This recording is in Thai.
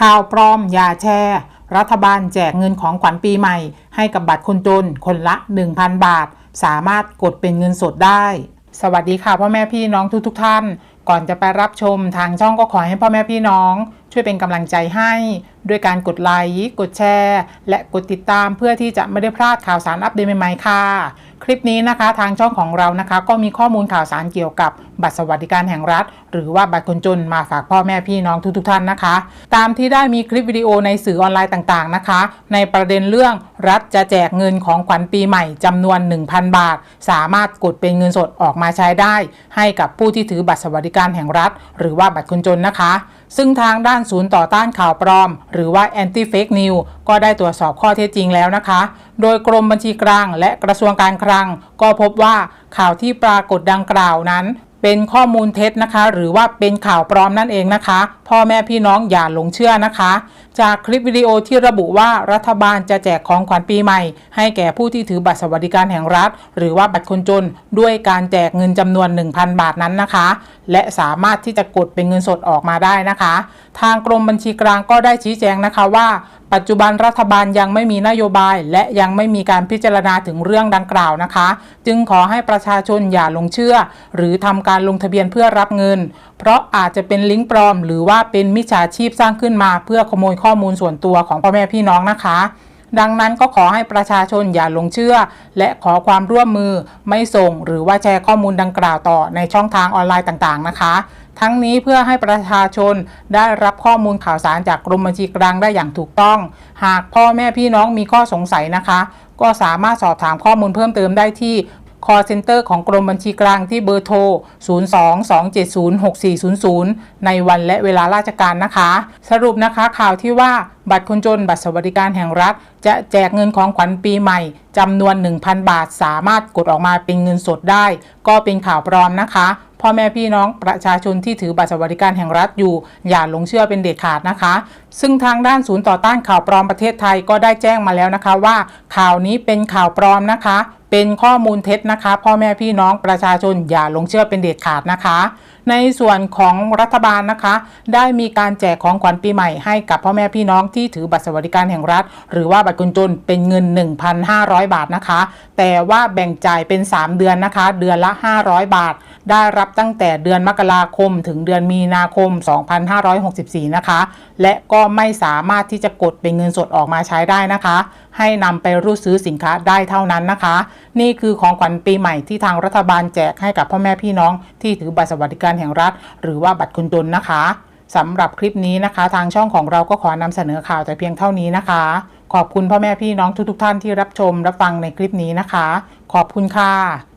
ข่าวปลอมอย่าแชร์ รัฐบาลแจกเงินของขวัญปีใหม่ ให้กับบัตรคนจน คนละ 1,000 บาท สามารถกดเป็นเงินสดได้ สวัสดีค่ะพ่อแม่พี่น้องทุกๆทท่าน ก่อนจะไปรับชมทางช่องก็ขอให้พ่อแม่พี่น้อง ช่วยเป็นกำลังใจให้ด้วยการกดไลค์ กดแชร์ และกดติดตามเพื่อที่จะไม่ได้พลาดข่าวสารอัปเดตใหม่ๆค่ะ คลิปนี้นะคะทางช่องของเรานะคะ ก็มีข้อมูลข่าวสารเกี่ยวกับบัตรสวัสดิการแห่งรัฐ หรือว่าบัตรคนจนมาฝากพ่อแม่พี่น้องทุกๆท่านนะคะ ตามที่ได้มีคลิปวิดีโอในสื่อออนไลน์ต่างๆนะคะ ในประเด็นเรื่องรัฐจะแจกเงินของขวัญปีใหม่จำนวน 1,000 บาท สามารถกดเป็นเงินสดออกมาใช้ได้ ให้กับผู้ที่ถือบัตรสวัสดิการแห่งรัฐ หรือว่าบัตรคนจนนะคะ ซึ่งทางด้านศูนย์ต่อต้านข่าวปลอม หรือว่า anti fake news ก็ได้ตรวจสอบข้อเท็จจริงแล้วนะคะ โดยกรมบัญชีกลางและกระทรวงการคลัง ก็พบว่าข่าวที่ปรากฏดังกล่าวนั้น เป็นข้อมูลเท็จนะคะ หรือว่าเป็นข่าวปลอมนั่นเองนะคะ พ่อแม่พี่น้องอย่าหลงเชื่อนะคะ จากคลิปวิดีโอที่ระบุว่ารัฐบาลจะแจกของขวัญปีใหม่ ให้แก่ผู้ที่ถือบัตรสวัสดิการแห่งรัฐ หรือว่าบัตรคนจน ด้วยการแจกเงินจำนวน 1,000 บาทนั้นนะคะ และสามารถที่จะกดเป็นเงินสดออกมาได้นะคะ ทางกรมบัญชีกลางก็ได้ชี้แจงนะคะว่า ปัจจุบันรัฐบาลยังไม่มีนโยบาย และยังไม่มีการพิจารณาถึงเรื่องดังกล่าวนะคะ จึงขอให้ประชาชนอย่าลงเชื่อ หรือทำการลงทะเบียนเพื่อรับเงิน เพราะอาจจะเป็นลิงก์ปลอม หรือว่าเป็นมิจฉาชีพสร้างขึ้นมา เพื่อขโมยข้อมูลส่วนตัวของพ่อแม่พี่น้องนะคะดังนั้นก็ขอให้ประชาชนอย่าลงเชื่อ และขอความร่วมมือไม่ส่ง หรือว่าแชร์ข้อมูลดังกล่าวต่อในช่องทางออนไลน์ต่างๆนะคะ ทั้งนี้เพื่อให้ประชาชนได้รับข้อมูลข่าวสารจากกรมบัญชีกลางได้อย่างถูกต้อง หากพ่อแม่พี่น้องมีข้อสงสัยนะคะ ก็สามารถสอบถามข้อมูลเพิ่มเติมได้ที่ call center ของกรมบัญชีกลางที่เบอร์โทร 02-270-6400 ในวันและเวลาราชการนะคะ สรุปนะคะข่าวที่ว่าบัตรคนจนบัตรสวัสดิการแห่งรัฐ จะแจกเงินของขวัญปีใหม่จำนวน 1,000 บาท สามารถกดออกมาเป็นเงินสดได้ ก็เป็นข่าวปลอมนะคะ พ่อแม่พี่น้องประชาชนที่ถือบัตรสวัสดิการแห่งรัฐอยู่ อย่าหลงเชื่อเป็นเด็ดขาดนะคะ ซึ่งทางด้านศูนย์ต่อต้านข่าวปลอมประเทศไทยก็ได้แจ้งมาแล้วนะคะว่า ข่าวนี้เป็นข่าวปลอมนะคะ เป็นข้อมูลเท็จนะคะ พ่อแม่พี่น้องประชาชนอย่าหลงเชื่อเป็นเด็ดขาดนะคะ ในส่วนของรัฐบาลนะคะ ได้มีการแจกของขวัญปีใหม่ให้กับพ่อแม่พี่น้องที่ถือบัตรสวัสดิการแห่งรัฐ หรือว่าบัตรคนจนเป็นเงิน 1,500 บาทนะคะ แต่ว่าแบ่งจ่ายเป็น 3 เดือนนะคะ เดือนละ 500 บาท ได้รับตั้งแต่เดือนมกราคมถึงเดือนมีนาคม 2564 นะคะ และก็ไม่สามารถที่จะกดเป็นเงินสดออกมาใช้ได้นะคะ ให้นำไปรูดซื้อสินค้าได้เท่านั้นนะคะ นี่คือของขวัญปีใหม่ที่ทางรัฐบาลแจกให้กับพ่อแม่พี่น้องที่ถือบัตรสวัสดิการแห่งรัฐ หรือว่าบัตรคนจนนะคะสำหรับคลิปนี้นะคะ ทางช่องของเราก็ขอนำเสนอข่าวแต่เพียงเท่านี้นะคะ ขอบคุณพ่อแม่พี่น้องทุกๆทท่านที่รับชมรับฟังในคลิปนี้นะคะ ขอบคุณค่ะ